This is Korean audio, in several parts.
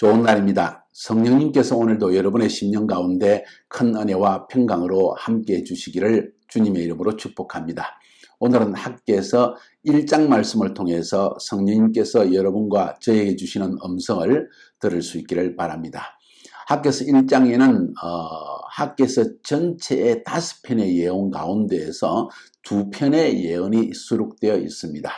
좋은 날입니다. 성령님께서 오늘도 여러분의 심령 가운데 큰 은혜와 평강으로 함께 해 주시기를 주님의 이름으로 축복합니다. 오늘은 학계에서 1장 말씀을 통해서 성령님께서 여러분과 저에게 주시는 음성을 들을 수 있기를 바랍니다. 학계에서 1장에는 어, 학계에서 전체의 다섯 편의 예언 가운데에서 두 편의 예언이 수록되어 있습니다.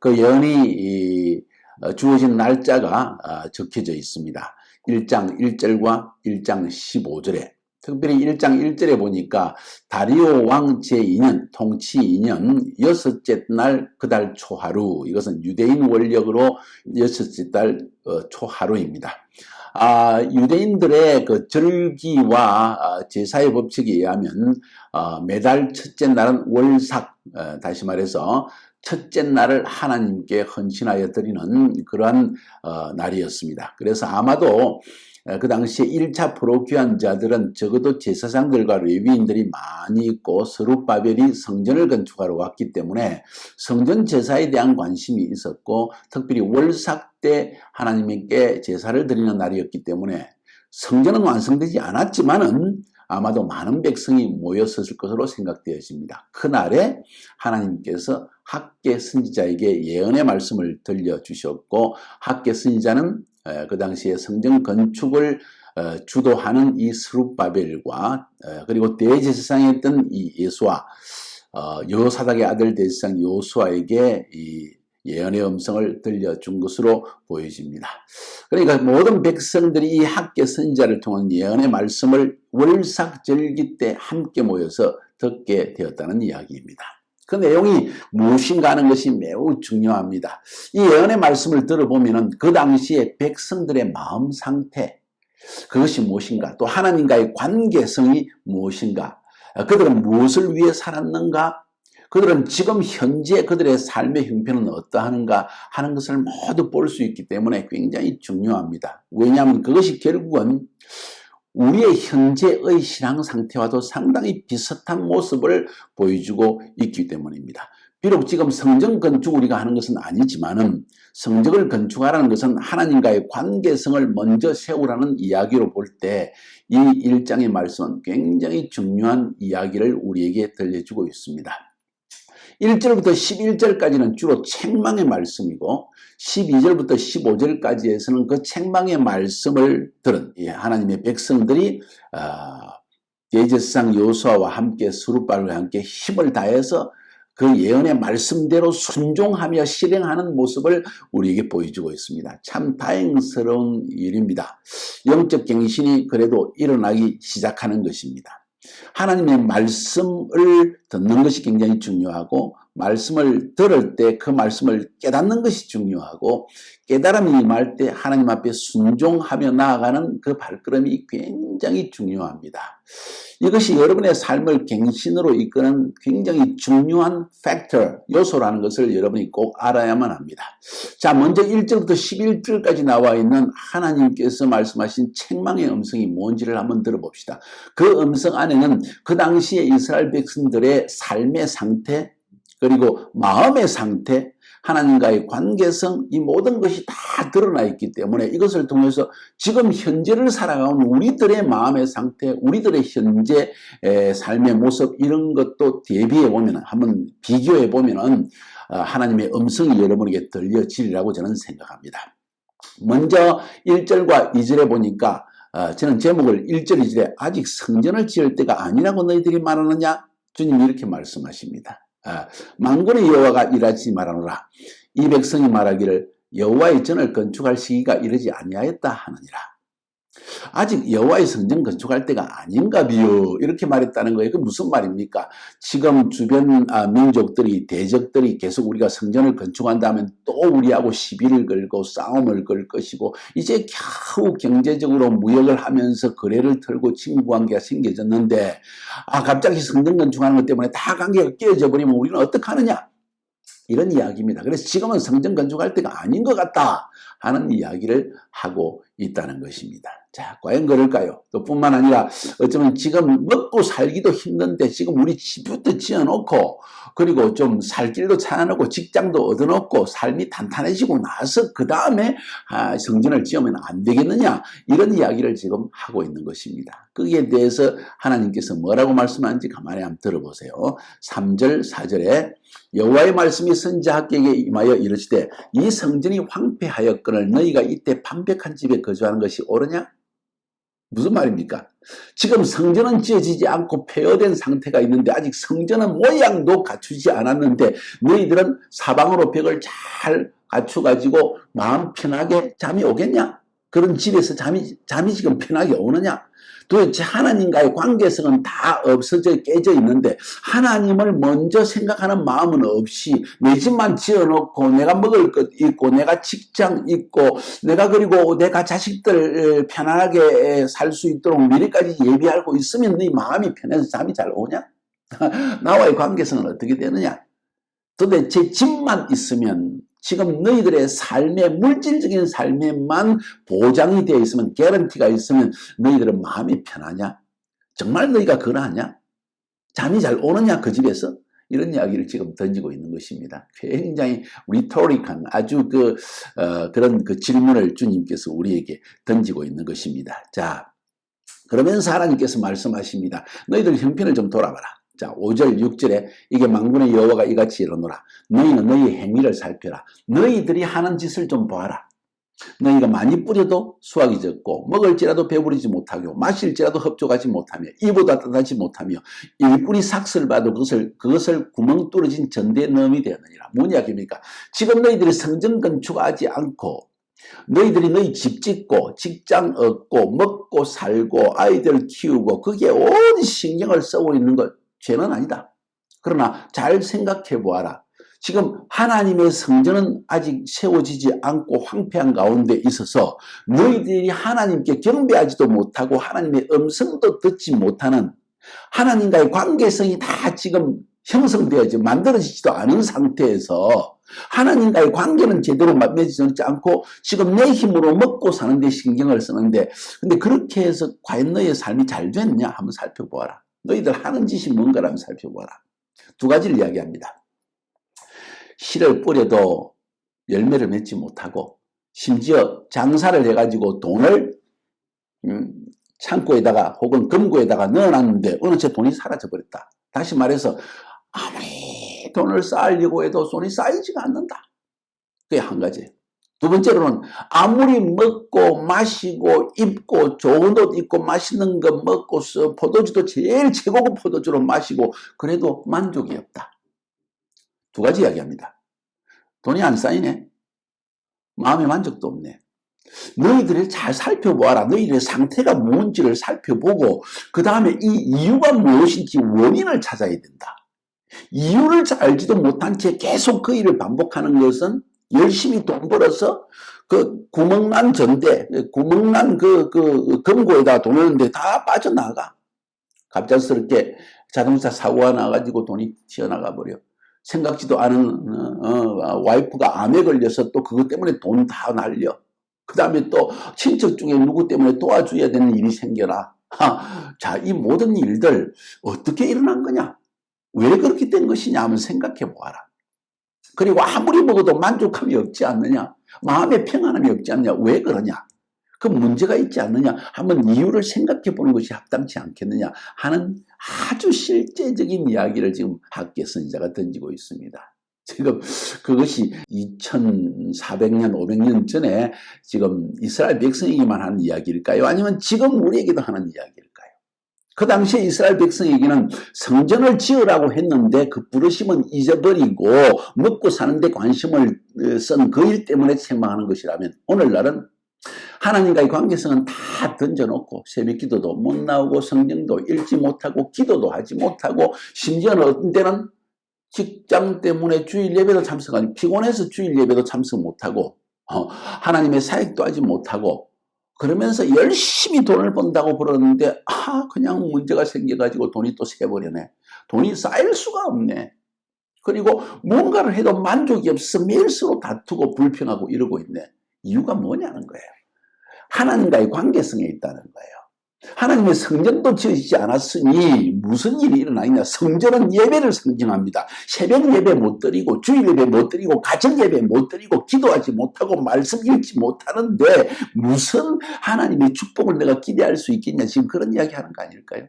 그 예언이 어, 주어진 날짜가 어, 적혀져 있습니다. 1장 1절과 1장 15절에 특별히 1장 1절에 보니까 다리오 왕 제2년 통치 2년 여섯째 날 그달 초하루 이것은 유대인 원력으로 여섯째 달 어, 초하루입니다. 아, 유대인들의 그 절기와 제사의 법칙에 의하면 매달 첫째 날은 월삭 다시 말해서 첫째 날을 하나님께 헌신하여 드리는 그러한 어, 날이었습니다. 그래서 아마도 어, 그 당시에 1차 프로귀한 자들은 적어도 제사장들과 레위인들이 많이 있고 서룻바벨이 성전을 건축하러 왔기 때문에 성전 제사에 대한 관심이 있었고 특별히 월삭 때 하나님께 제사를 드리는 날이었기 때문에 성전은 완성되지 않았지만은 아마도 많은 백성이 모였었을 것으로 생각되어집니다. 그날에 하나님께서 학계 선지자에게 예언의 말씀을 들려주셨고 학계 선지자는 그 당시에 성전 건축을 어, 주도하는 이 스룹바벨과 그리고 대제사장이었던 이 예수와 어, 요사닥의 아들 대제사장 요수아에게 이 예언의 음성을 들려준 것으로 보여집니다. 그러니까 모든 백성들이 이 학계 선지자를 통한 예언의 말씀을 월삭절기 때 함께 모여서 듣게 되었다는 이야기입니다. 그 내용이 무엇인가 하는 것이 매우 중요합니다. 이 예언의 말씀을 들어보면 그 당시에 백성들의 마음 상태, 그것이 무엇인가, 또 하나님과의 관계성이 무엇인가, 그들은 무엇을 위해 살았는가, 그들은 지금 현재 그들의 삶의 형편은 어떠한가 하는 것을 모두 볼 수 있기 때문에 굉장히 중요합니다. 왜냐하면 그것이 결국은 우리의 현재의 신앙 상태와도 상당히 비슷한 모습을 보여주고 있기 때문입니다. 비록 지금 성전 건축 우리가 하는 것은 아니지만은 성전을 건축하라는 것은 하나님과의 관계성을 먼저 세우라는 이야기로 볼 때 이 일장의 말씀은 굉장히 중요한 이야기를 우리에게 들려주고 있습니다. 1절부터 11절까지는 주로 책망의 말씀이고 12절부터 15절까지에서는 그 책망의 말씀을 들은 하나님의 백성들이 대제상 요수아와 함께 수르발과 함께 힘을 다해서 그 예언의 말씀대로 순종하며 실행하는 모습을 우리에게 보여주고 있습니다. 참 다행스러운 일입니다. 영적 갱신이 그래도 일어나기 시작하는 것입니다. 하나님의 말씀을 듣는 것이 굉장히 중요하고 말씀을 들을 때 그 말씀을 깨닫는 것이 중요하고 깨달음이 임할 때 하나님 앞에 순종하며 나아가는 그 발걸음이 굉장히 중요합니다. 이것이 여러분의 삶을 갱신으로 이끄는 굉장히 중요한 팩터, 요소라는 것을 여러분이 꼭 알아야만 합니다. 자, 먼저 1절부터 11절까지 나와 있는 하나님께서 말씀하신 책망의 음성이 뭔지를 한번 들어봅시다. 그 음성 안에는 그 당시에 이스라엘 백성들의 삶의 상태, 그리고 마음의 상태, 하나님과의 관계성, 이 모든 것이 다 드러나 있기 때문에 이것을 통해서 지금 현재를 살아가는 우리들의 마음의 상태, 우리들의 현재 삶의 모습, 이런 것도 대비해 보면, 한번 비교해 보면은 어, 하나님의 음성이 여러분에게 들려지리라고 저는 생각합니다. 먼저 1절과 2절에 보니까 어, 저는 제목을 1절, 2절에 아직 성전을 지을 때가 아니라고 너희들이 말하느냐? 주님이 이렇게 말씀하십니다. 아, 망군의 여호와가 일하지 말하노라. 이 백성이 말하기를 여호와의 전을 건축할 시기가 이르지 아니하였다 하느니라. 아직 여호와의 성전 건축할 때가 아닌가 비요 이렇게 말했다는 거예요. 그 무슨 말입니까? 지금 주변 아, 민족들이 대적들이 계속 우리가 성전을 건축한다면 또 우리하고 시비를 걸고 싸움을 걸 것이고 이제 겨우 경제적으로 무역을 하면서 거래를 털고 친구 관계가 생겨졌는데 아 갑자기 성전 건축하는 것 때문에 다 관계가 깨어져 버리면 우리는 어떡하느냐? 이런 이야기입니다. 그래서 지금은 성전 건축할 때가 아닌 것 같다 하는 이야기를 하고 있다는 것입니다. 자, 과연 그럴까요? 또 뿐만 아니라 어쩌면 지금 먹고 살기도 힘든데 지금 우리 집부터 지어놓고 그리고 좀 살 길도 찾아놓고 직장도 얻어놓고 삶이 탄탄해지고 나서 그 다음에 아, 성전을 지으면 안 되겠느냐 이런 이야기를 지금 하고 있는 것입니다. 거기에 대해서 하나님께서 뭐라고 말씀하는지 가만히 한번 들어보세요. 3절 4절에 여호와의 말씀이 선지자에게 임하여 이르시되 이 성전이 황폐하 였거늘 너희가 이때 반백한 집에 거주하는 것이 옳으냐? 무슨 말입니까? 지금 성전은 지어지지 않고 폐허된 상태가 있는데 아직 성전은 모양도 갖추지 않았는데 너희들은 사방으로 벽을 잘 갖춰가지고 마음 편하게 잠이 오겠냐? 그런 집에서 잠이, 잠이 지금 편하게 오느냐? 도대체 하나님과의 관계성은 다 없어져 깨져 있는데 하나님을 먼저 생각하는 마음은 없이 내 집만 지어놓고 내가 먹을 것 있고 내가 직장 있고 내가 그리고 내가 자식들 편안하게 살 수 있도록 미래까지 예비하고 있으면 네 마음이 편해서 잠이 잘 오냐? 나와의 관계성은 어떻게 되느냐? 도대체 집만 있으면 지금 너희들의 삶의 물질적인 삶에만 보장이 되어 있으면 개런티가 있으면 너희들은 마음이 편하냐? 정말 너희가 그러하냐? 잠이 잘 오느냐 그 집에서? 이런 이야기를 지금 던지고 있는 것입니다. 굉장히 리토릭한 아주 그 어, 그런 그 질문을 주님께서 우리에게 던지고 있는 것입니다. 자, 그러면서 하나님께서 말씀하십니다. 너희들 형편을 좀 돌아봐라. 자, 5절, 6절에 이게 망군의 여호와가 이같이 이르노라. 너희는 너희 행위를 살펴라. 너희들이 하는 짓을 좀 보아라. 너희가 많이 뿌려도 수확이 적고 먹을지라도 배부르지 못하고 마실지라도 흡족하지 못하며 이보다 따하지 못하며 일꾼이 삭슬 봐도 그것을 그것을 구멍 뚫어진 전대 넘이 되었느니라. 뭔 이야기입니까? 지금 너희들이 성전 건축하지 않고 너희들이 너희 집 짓고 직장 얻고 먹고 살고 아이들 키우고 그게 온 신경을 쓰고 있는 것 죄는 아니다. 그러나 잘 생각해 보아라. 지금 하나님의 성전은 아직 세워지지 않고 황폐한 가운데 있어서 너희들이 하나님께 경배하지도 못하고 하나님의 음성도 듣지 못하는 하나님과의 관계성이 다 지금 형성되어지 만들어지지도 않은 상태에서 하나님과의 관계는 제대로 맺어지지 않고 지금 내 힘으로 먹고 사는 데 신경을 쓰는데 근데 그렇게 해서 과연 너의 삶이 잘 됐냐 한번 살펴보아라. 너희들 하는 짓이 뭔가를 한번 살펴보아라. 두 가지를 이야기합니다. 씨를 뿌려도 열매를 맺지 못하고 심지어 장사를 해가지고 돈을 음, 창고에다가 혹은 금고에다가 넣어놨는데 어느 새 돈이 사라져버렸다. 다시 말해서 아무리 돈을 쌓으려고 해도 손이 쌓이지가 않는다. 그게 한 가지. 두 번째로는 아무리 먹고 마시고 입고 좋은 옷 입고 맛있는 거 먹고 포도주도 제일 최고급 포도주로 마시고 그래도 만족이 없다. 두 가지 이야기합니다. 돈이 안 쌓이네. 마음의 만족도 없네. 너희들을 잘 살펴보아라. 너희들의 상태가 뭔지를 살펴보고 그 다음에 이 이유가 무엇인지 원인을 찾아야 된다. 이유를 알지도 못한 채 계속 그 일을 반복하는 것은 열심히 돈 벌어서 그 구멍난 전대, 구멍난 그, 그 금고에다 돈 넣는데 다 빠져나가. 갑작스럽게 자동차 사고가 나가지고 돈이 튀어나가 버려. 생각지도 않은 어, 어, 와이프가 암에 걸려서 또 그것 때문에 돈 다 날려. 그 다음에 또 친척 중에 누구 때문에 도와줘야 되는 일이 생겨나. 하, 자, 이 모든 일들 어떻게 일어난 거냐? 왜 그렇게 된 것이냐 한번 생각해 보아라. 그리고 아무리 먹어도 만족함이 없지 않느냐? 마음의 평안함이 없지 않느냐? 왜 그러냐? 그 문제가 있지 않느냐? 한번 이유를 생각해 보는 것이 합당치 않겠느냐? 하는 아주 실제적인 이야기를 지금 학계 선지자가 던지고 있습니다. 지금 그것이 2400년, 500년 전에 지금 이스라엘 백성에게만 하는 이야기일까요? 아니면 지금 우리에게도 하는 이야기일까요? 그 당시에 이스라엘 백성에게는 성전을 지으라고 했는데 그 부르심은 잊어버리고 먹고 사는데 관심을 쓴 그 일 때문에 생망하는 것이라면 오늘날은 하나님과의 관계성은 다 던져놓고 새벽 기도도 못 나오고 성경도 읽지 못하고 기도도 하지 못하고 심지어는 어떤 때는 직장 때문에 주일 예배도 참석하니 피곤해서 주일 예배도 참석 못하고 어, 하나님의 사역도 하지 못하고 그러면서 열심히 돈을 번다고 그러는데 아 그냥 문제가 생겨가지고 돈이 또 새버리네. 돈이 쌓일 수가 없네. 그리고 뭔가를 해도 만족이 없어 매일수록 다투고 불평하고 이러고 있네. 이유가 뭐냐는 거예요. 하나님과의 관계성에 있다는 거예요. 하나님의 성전도 지어지지 않았으니 무슨 일이 일어나냐? 성전은 예배를 상징합니다. 새벽 예배 못 드리고 주일 예배 못 드리고 가정 예배 못 드리고 기도하지 못하고 말씀 읽지 못하는데 무슨 하나님의 축복을 내가 기대할 수 있겠냐? 지금 그런 이야기 하는 거 아닐까요?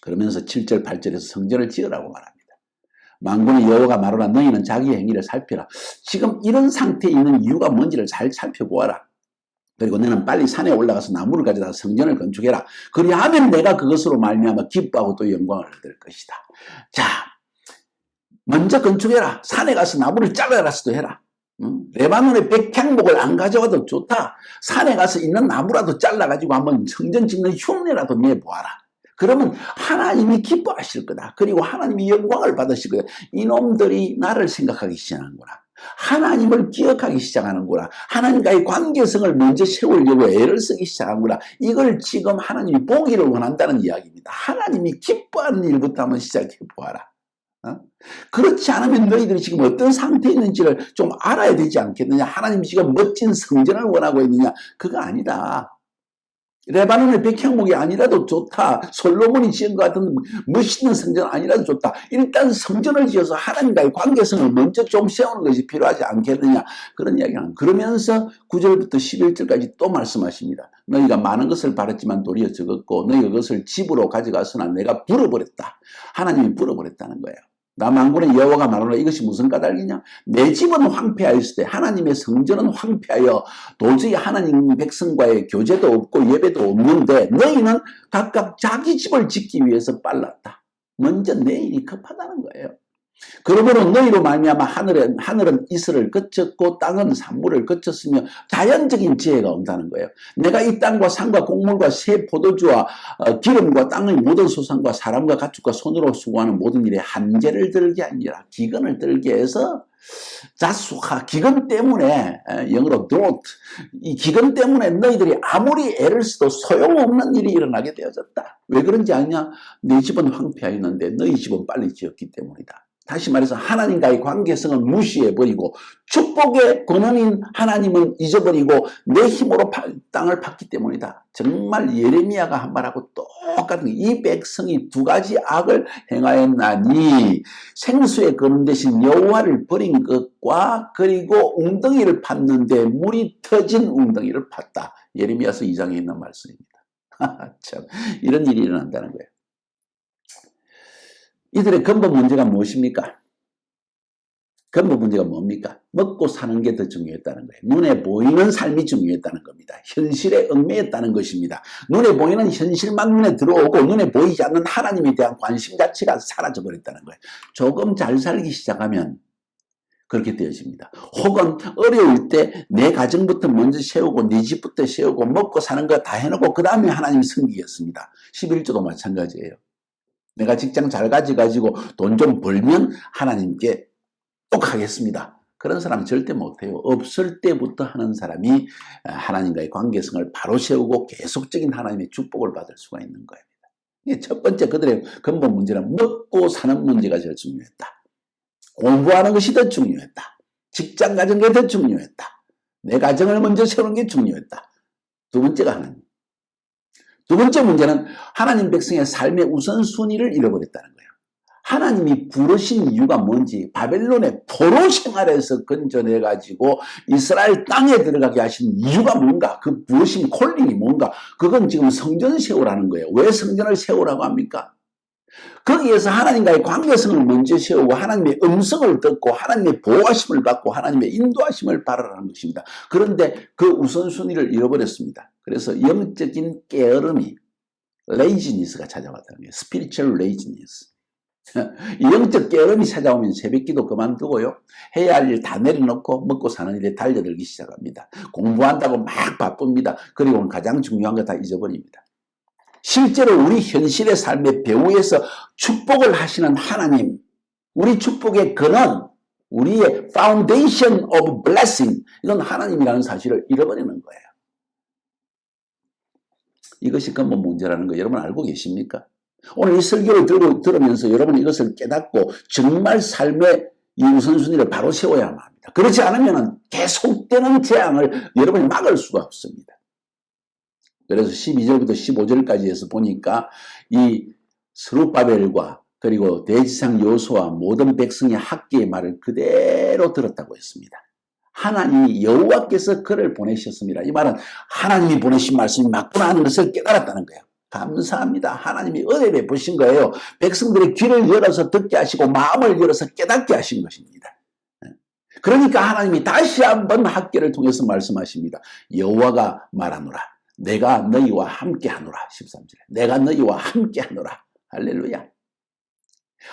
그러면서 7절 8절에서 성전을 지으라고 말합니다. 망군의 여호와가 말하라 너희는 자기 행위를 살펴라. 지금 이런 상태에 있는 이유가 뭔지를 잘 살펴보아라. 그리고 너는 빨리 산에 올라가서 나무를 가져다 성전을 건축해라. 그리하면 내가 그것으로 말미암아 기뻐하고 또 영광을 얻을 것이다. 자, 먼저 건축해라. 산에 가서 나무를 잘라라서도 해라. 응? 레바논의 백향목을 안 가져와도 좋다. 산에 가서 있는 나무라도 잘라가지고 한번 성전 짓는 흉내라도 내보아라. 그러면 하나님이 기뻐하실 거다. 그리고 하나님이 영광을 받으실 거다. 이놈들이 나를 생각하기 시작하는구나. 하나님을 기억하기 시작하는구나. 하나님과의 관계성을 먼저 세우려고 애를 쓰기 시작하는구나. 이걸 지금 하나님이 보기를 원한다는 이야기입니다. 하나님이 기뻐하는 일부터 한번 시작해 보아라. 어? 그렇지 않으면 너희들이 지금 어떤 상태에 있는지를 좀 알아야 되지 않겠느냐. 하나님 지금 멋진 성전을 원하고 있느냐. 그거 아니다. 레바논의 백향목이 아니라도 좋다. 솔로몬이 지은 것 같은 멋있는 성전 아니라도 좋다. 일단 성전을 지어서 하나님과의 관계성을 먼저 좀 세우는 것이 필요하지 않겠느냐. 그런 이야기는 그러면서 9절부터 11절까지 또 말씀하십니다. 너희가 많은 것을 바랐지만 도리어 적었고 너희가 그것을 집으로 가져가서나 내가 불어버렸다. 하나님이 불어버렸다는 거예요. 남한군의 여호와가 말하노 이것이 무슨 까닭이냐? 내 집은 황폐하였을 때 하나님의 성전은 황폐하여 도저히 하나님 백성과의 교제도 없고 예배도 없는데 너희는 각각 자기 집을 짓기 위해서 빨랐다. 먼저 내 일이 급하다는 거예요. 그러므로 너희로 말미암아 하늘은 하늘은 이슬을 거쳤고 땅은 산물을 거쳤으며 자연적인 지혜가 온다는 거예요. 내가 이 땅과 산과 곡물과 새 포도주와 어, 기름과 땅의 모든 소산과 사람과 가축과 손으로 수고하는 모든 일에 한계를 들게 아니라 기근을 들게 해서 자수하 기근 때문에 영어로 drought 이 기근 때문에 너희들이 아무리 애를 써도 소용없는 일이 일어나게 되어졌다. 왜 그런지 아냐? 네 집은 황폐하였는데 너희 집은 빨리 지었기 때문이다. 다시 말해서 하나님과의 관계성은 무시해버리고 축복의 권한인 하나님은 잊어버리고 내 힘으로 땅을 팠기 때문이다. 정말 예레미야가 한 말하고 똑같은 이 백성이 두 가지 악을 행하였나니 생수의 근원 대신 여호와를 버린 것과 그리고 웅덩이를 팠는데 물이 터진 웅덩이를 팠다. 예레미야서 2장에 있는 말씀입니다. 참 이런 일이 일어난다는 거예요. 이들의 근본 문제가 무엇입니까? 근본 문제가 뭡니까? 먹고 사는 게 더 중요했다는 거예요. 눈에 보이는 삶이 중요했다는 겁니다. 현실에 얽매였다는 것입니다. 눈에 보이는 현실만 눈에 들어오고 눈에 보이지 않는 하나님에 대한 관심 자체가 사라져버렸다는 거예요. 조금 잘 살기 시작하면 그렇게 되어집니다. 혹은 어려울 때 내 가정부터 먼저 세우고 네 집부터 세우고 먹고 사는 거 다 해놓고 그 다음에 하나님 섬기겠습니다. 11조도 마찬가지예요. 내가 직장 잘 가져가지고 돈 좀 벌면 하나님께 꼭 하겠습니다. 그런 사람 절대 못해요. 없을 때부터 하는 사람이 하나님과의 관계성을 바로 세우고 계속적인 하나님의 축복을 받을 수가 있는 거입니다. 첫 번째 그들의 근본 문제는 먹고 사는 문제가 제일 중요했다. 공부하는 것이 더 중요했다. 직장 가진 게 더 중요했다. 내 가정을 먼저 세우는 게 중요했다. 두 번째가 하나님. 두 번째 문제는 하나님 백성의 삶의 우선순위를 잃어버렸다는 거예요. 하나님이 부르신 이유가 뭔지 바벨론의 포로 생활에서 건져내가지고 이스라엘 땅에 들어가게 하신 이유가 뭔가 그 부르신 콜링이 뭔가 그건 지금 성전 세우라는 거예요. 왜 성전을 세우라고 합니까? 거기에서 하나님과의 관계성을 먼저 세우고 하나님의 음성을 듣고 하나님의 보호하심을 받고 하나님의 인도하심을 바라라는 것입니다. 그런데 그 우선순위를 잃어버렸습니다. 그래서 영적인 깨어름이 레이지니스가 찾아왔다는 거예요. 스피리추얼 레이지니스. 영적 깨어름이 찾아오면 새벽기도 그만두고요. 해야 할 일 다 내려놓고 먹고 사는 일에 달려들기 시작합니다. 공부한다고 막 바쁩니다. 그리고 가장 중요한 거 다 잊어버립니다. 실제로 우리 현실의 삶의 배후에서 축복을 하시는 하나님, 우리 축복의 근원, 우리의 foundation of blessing, 이건 하나님이라는 사실을 잃어버리는 거예요. 이것이 근본 문제라는 거 여러분 알고 계십니까? 오늘 이 설교를 들, 들으면서 여러분 이것을 깨닫고 정말 삶의 이 우선순위를 바로 세워야만 합니다. 그렇지 않으면 계속되는 재앙을 여러분이 막을 수가 없습니다. 그래서 12절부터 15절까지 해서 보니까 이 스룹바벨과 그리고 대지상 요수와 모든 백성의 학계의 말을 그대로 들었다고 했습니다. 하나님이 여호와께서 그를 보내셨습니다. 이 말은 하나님이 보내신 말씀이 맞구나 하는 것을 깨달았다는 거예요. 감사합니다. 하나님이 은혜 베푸신 거예요. 백성들의 귀를 열어서 듣게 하시고 마음을 열어서 깨닫게 하신 것입니다. 그러니까 하나님이 다시 한번 학계를 통해서 말씀하십니다. 여호와가 말하노라. 내가 너희와 함께 하노라. 13절에. 내가 너희와 함께 하노라. 할렐루야.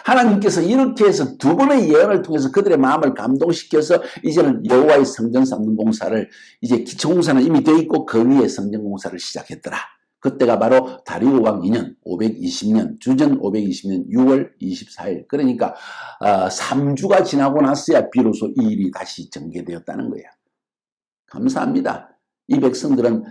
하나님께서 이렇게 해서 두 번의 예언을 통해서 그들의 마음을 감동시켜서 이제는 여호와의 성전 쌓는 공사를 이제 기초 공사는 이미 되어 있고 그 위에 성전 공사를 시작했더라. 그때가 바로 다리오 왕 2년 520년 주전 520년 6월 24일 그러니까 어, 3주가 지나고 났어야 비로소 이 일이 다시 전개되었다는 거야. 감사합니다. 이 백성들은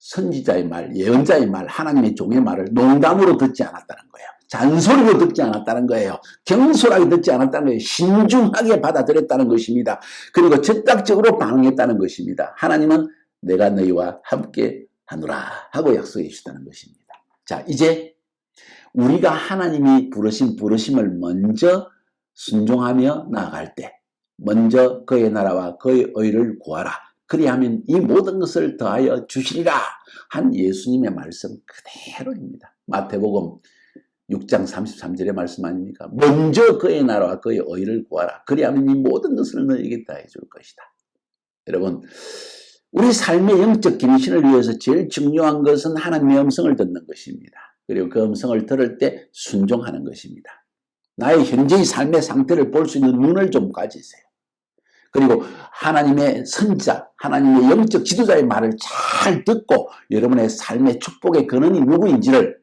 선지자의 말, 예언자의 말, 하나님의 종의 말을 농담으로 듣지 않았다는 거예요. 잔소리로 듣지 않았다는 거예요. 경솔하게 듣지 않았다는 거예요. 신중하게 받아들였다는 것입니다. 그리고 즉각적으로 반응했다는 것입니다. 하나님은 내가 너희와 함께 하노라 하고 약속해 주셨다는 것입니다. 자, 이제 우리가 하나님이 부르신 부르심을 먼저 순종하며 나아갈 때, 먼저 그의 나라와 그의 의를 구하라. 그리하면 이 모든 것을 더하여 주시리라 한 예수님의 말씀 그대로입니다. 마태복음 6장 33절의 말씀 아닙니까? 먼저 그의 나라와 그의 의를 구하라. 그리하면 이 모든 것을 너에게 다 해 줄 것이다. 여러분, 우리 삶의 영적 갱신을 위해서 제일 중요한 것은 하나님의 음성을 듣는 것입니다. 그리고 그 음성을 들을 때 순종하는 것입니다. 나의 현재의 삶의 상태를 볼 수 있는 눈을 좀 가지세요. 그리고 하나님의 선자, 하나님의 영적 지도자의 말을 잘 듣고 여러분의 삶의 축복의 근원이 누구인지를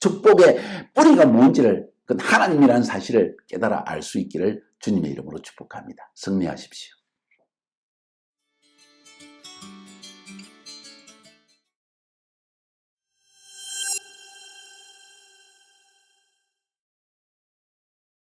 축복의 뿌리가 뭔지를 그 하나님이라는 사실을 깨달아 알 수 있기를 주님의 이름으로 축복합니다. 승리하십시오.